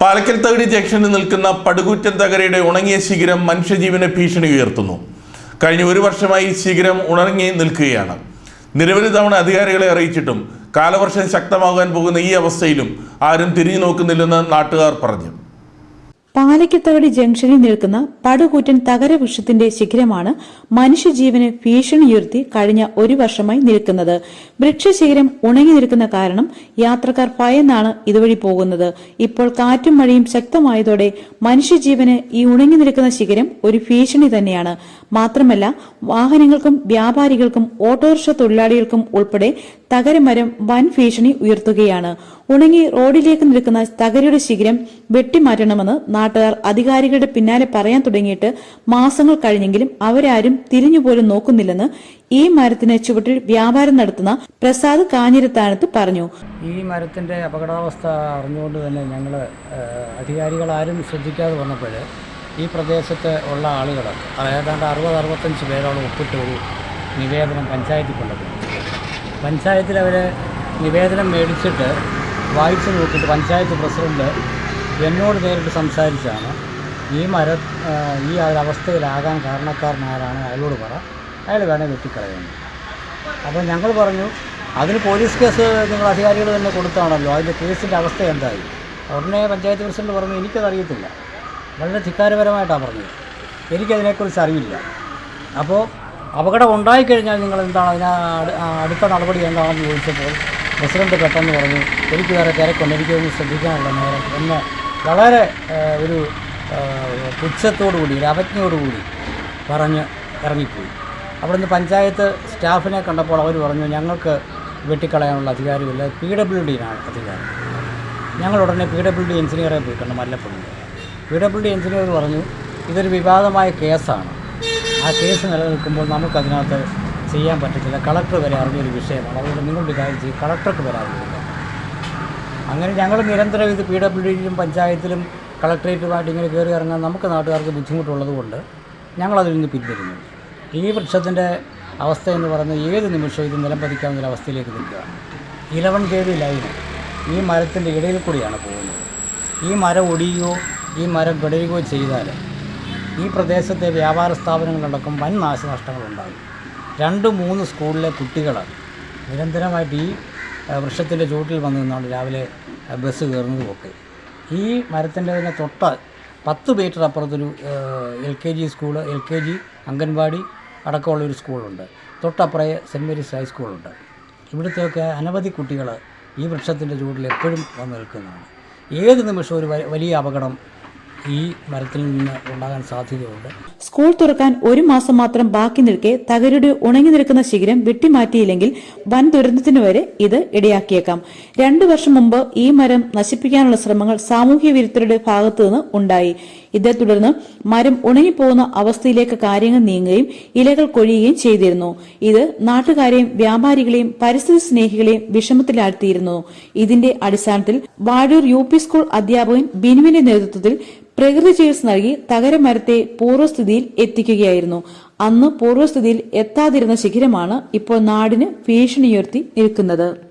പാലക്കൽ തകടി ജംഗ്ഷനിൽ നിൽക്കുന്ന പടുകൂറ്റൻ തകരയുടെ ഉണങ്ങിയ ശിഖരം മനുഷ്യജീവന ഭീഷണി ഉയർത്തുന്നു. കഴിഞ്ഞ ഒരു വർഷമായി ശിഖരം ഉണങ്ങി നിൽക്കുകയാണ്. നിരവധി തവണ അധികാരികളെ അറിയിച്ചിട്ടും കാലവർഷം ശക്തമാകാൻ പോകുന്ന ഈ അവസ്ഥയിലും ആരും തിരിഞ്ഞു നോക്കുന്നില്ലെന്ന് നാട്ടുകാർ പറഞ്ഞു. പാലക്കത്തകടി ജംഗ്ഷനിൽ നിൽക്കുന്ന പടുകൂറ്റൻ തകരവൃക്ഷത്തിന്റെ ശിഖരമാണ് മനുഷ്യജീവന് ഭീഷണിയുയർത്തി കഴിഞ്ഞ ഒരു വർഷമായി നിൽക്കുന്നത്. വൃക്ഷശിഖരം ഉണങ്ങി നിൽക്കുന്ന കാരണം യാത്രക്കാർ ഭയന്നാണ് ഇതുവഴി പോകുന്നത്. ഇപ്പോൾ കാറ്റും മഴയും ശക്തമായതോടെ മനുഷ്യജീവന് ഈ ഉണങ്ങി നിൽക്കുന്ന ശിഖരം ഒരു ഭീഷണി തന്നെയാണ്. മാത്രമല്ല വാഹനങ്ങൾക്കും വ്യാപാരികൾക്കും ഓട്ടോറിക്ഷ തൊഴിലാളികൾക്കും ഉൾപ്പെടെ തകരമരം വൻ ഭീഷണി ഉയർത്തുകയാണ്. ഉണങ്ങി റോഡിലേക്ക് നിൽക്കുന്ന തകരയുടെ ശിഖരം വെട്ടിമാറ്റണമെന്ന് നാട്ടുകാർ അധികാരികളുടെ പിന്നാലെ പറയാൻ തുടങ്ങിയിട്ട് മാസങ്ങൾ കഴിഞ്ഞെങ്കിലും അവരാരും തിരിഞ്ഞുപോലും നോക്കുന്നില്ലെന്ന് ഈ മരത്തിന് ചുവട്ടിൽ വ്യാപാരം നടത്തുന്ന പ്രസാദ് കാഞ്ഞിരത്താനത്ത് പറഞ്ഞു. ഈ മരത്തിന്റെ അപകടാവസ്ഥ അറിഞ്ഞുകൊണ്ട് തന്നെ ഞങ്ങൾ അധികാരികളാരും ശ്രദ്ധിക്കാതെ വന്നപ്പോൾ ഈ പ്രദേശത്ത് ഉള്ള ആളുകൾ ഏതാണ്ട് അറുപത് അറുപത്തഞ്ച് പേരോളം ഒപ്പിട്ട് ഒരു നിവേദനം പഞ്ചായത്തിൽ കൊണ്ടുപോകും പഞ്ചായത്തിൽ അവർ നിവേദനം മേടിച്ചിട്ട് വായിച്ചു നോക്കിയിട്ട് പഞ്ചായത്ത് പ്രസിഡന്റ് എന്നോട് നേരിട്ട് സംസാരിച്ചാണ് ഈ മര ഈ ഒരവസ്ഥയിലാകാൻ കാരണക്കാരനാരാണ് അയാളോട് പറ അയാൾ വേണേൽ വെട്ടിക്കളയുന്നു. അപ്പോൾ ഞങ്ങൾ പറഞ്ഞു അതിന് പോലീസ് കേസ് നിങ്ങൾ അധികാരികൾ തന്നെ കൊടുത്താണല്ലോ അതിന്റെ കേസിന്റെ അവസ്ഥ എന്തായി? ഉടനെ പഞ്ചായത്ത് പ്രസിഡന്റ് പറഞ്ഞു എനിക്കതറിയത്തില്ല. വളരെ ധിക്കാരപരമായിട്ടാണ് പറഞ്ഞത്. എനിക്കതിനെക്കുറിച്ച് അറിയില്ല അപ്പോൾ അപകടം ഉണ്ടായിക്കഴിഞ്ഞാൽ നിങ്ങൾ എന്താണ് അതിന് അട്- അടുത്ത നടപടി എന്താണെന്ന് ചോദിച്ചപ്പോൾ പ്രസിഡന്റ് പെട്ടെന്ന് പറഞ്ഞു എനിക്ക് വേറെ തിരക്കുണ്ട്. എനിക്കൊന്ന് ശ്രദ്ധിക്കാനുള്ള നേരം എന്ന് വളരെ ഒരു പുച്ഛത്തോടുകൂടി ഒരു അവജ്ഞയോടുകൂടി പറഞ്ഞ് ഇറങ്ങിപ്പോയി. അവിടുന്ന് പഞ്ചായത്ത് സ്റ്റാഫിനെ കണ്ടപ്പോൾ അവർ പറഞ്ഞു ഞങ്ങൾക്ക് വെട്ടിക്കളയാനുള്ള അധികാരമില്ല. പി ഡബ്ല്യു ഡിയിലാണ് അധികാരം. ഞങ്ങൾ ഉടനെ പി ഡബ്ല്യു ഡി എഞ്ചിനീയറെ പോയി കണ്ട് Mallappally P W D engineer പറഞ്ഞു ഇതൊരു വിവാദമായ കേസാണ്. ആ കേസ് നിലനിൽക്കുമ്പോൾ നമുക്കതിനകത്ത് ചെയ്യാൻ പറ്റത്തില്ല. കളക്ടർ വരെ അറിഞ്ഞൊരു വിഷയമാണ്. അതുകൊണ്ട് നിങ്ങളുടെ കാര്യം ചെയ്യും. കളക്ടർക്ക് വരെ അറിയില്ല അങ്ങനെ ഞങ്ങൾ നിരന്തരം ഇത് പി ഡബ്ല്യു ഡിയിലും പഞ്ചായത്തിലും കളക്ടറേറ്റുമായിട്ട് ഇങ്ങനെ കയറി ഇറങ്ങാൻ നമുക്ക് നാട്ടുകാർക്ക് ബുദ്ധിമുട്ടുള്ളത് കൊണ്ട് ഞങ്ങളതിൽ നിന്ന് പിന്തിരിഞ്ഞു ഈ വൃക്ഷത്തിന്റെ അവസ്ഥ എന്ന് പറയുന്നത് ഏത് നിമിഷവും ഇത് നിലംപതിക്കാവുന്ന അവസ്ഥയിലേക്ക് നിൽക്കുക. ഇലവൻ കേടി ലൈൻ ഈ മരത്തിന്റെ ഇടയിൽ കൂടിയാണ് പോകുന്നത്. ഈ മരം ഒടിയുകയോ ഈ മരം പിടയുകയോ ചെയ്താൽ ഈ പ്രദേശത്തെ വ്യാപാര സ്ഥാപനങ്ങളടക്കം വൻ നാശനഷ്ടങ്ങളുണ്ടാകും. രണ്ട് മൂന്ന് സ്കൂളിലെ കുട്ടികൾ നിരന്തരമായിട്ട് ഈ വൃക്ഷത്തിന്റെ ചുവട്ടിൽ വന്നു നിന്നാണ് രാവിലെ ബസ് കയറുന്നതുമൊക്കെ. ഈ മരത്തിന്റെ തന്നെ തൊട്ട പത്ത് മീറ്റർ അപ്പുറത്തൊരു L K G school L K G anganwadi അടക്കമുള്ള ഒരു സ്കൂളുണ്ട്. തൊട്ടപ്പുറേ സെന്റ് മേരീസ് ഹൈസ്കൂളുണ്ട് ഇവിടുത്തെയൊക്കെ അനവധി കുട്ടികൾ ഈ വൃക്ഷത്തിന്റെ ചുവട്ടിൽ എപ്പോഴും വന്ന് നിൽക്കുന്നതാണ്. ഏത് നിമിഷവും ഒരു വലിയ അപകടം ഈ മരത്തിൽ നിന്ന് ഉണ്ടാകാൻ സാധ്യതയുണ്ട്. സ്കൂൾ തുറക്കാൻ ഒരു മാസം മാത്രം ബാക്കി നിൽക്കെ തകരുടെ ഉണങ്ങി നിൽക്കുന്ന ശിഖരം വെട്ടിമാറ്റിയില്ലെങ്കിൽ വൻ ദുരന്തത്തിന് വരെ ഇത് ഇടയാക്കിയേക്കാം. രണ്ടു വർഷം മുമ്പ് ഈ മരം നശിപ്പിക്കാനുള്ള ശ്രമങ്ങൾ സാമൂഹ്യ വിരുദ്ധരുടെ ഭാഗത്തുനിന്ന് ഉണ്ടായി. ഇതേ തുടർന്ന് മരം ഉണങ്ങിപ്പോകുന്ന അവസ്ഥയിലേക്ക് കാര്യങ്ങൾ നീങ്ങുകയും ഇലകൾ കൊഴിയുകയും ചെയ്തിരുന്നു. ഇത് നാട്ടുകാരെയും വ്യാപാരികളെയും പരിസ്ഥിതി സ്നേഹികളെയും വിഷമത്തിലാഴ്ത്തിയിരുന്നു. ഇതിന്റെ അടിസ്ഥാനത്തിൽ വാഴൂർ യു പി സ്കൂൾ അധ്യാപകൻ ബിനുവിന്റെ നേതൃത്വത്തിൽ പ്രകൃതി ചികിത്സ നൽകി തകരമരത്തെ പൂർവസ്ഥിതിയിൽ എത്തിക്കുകയായിരുന്നു. അന്ന് പൂർവസ്ഥിതിയിൽ എത്താതിരുന്ന ശിഖരമാണ് ഇപ്പോൾ നാടിന് ഭീഷണിയുയർത്തി നിൽക്കുന്നത്.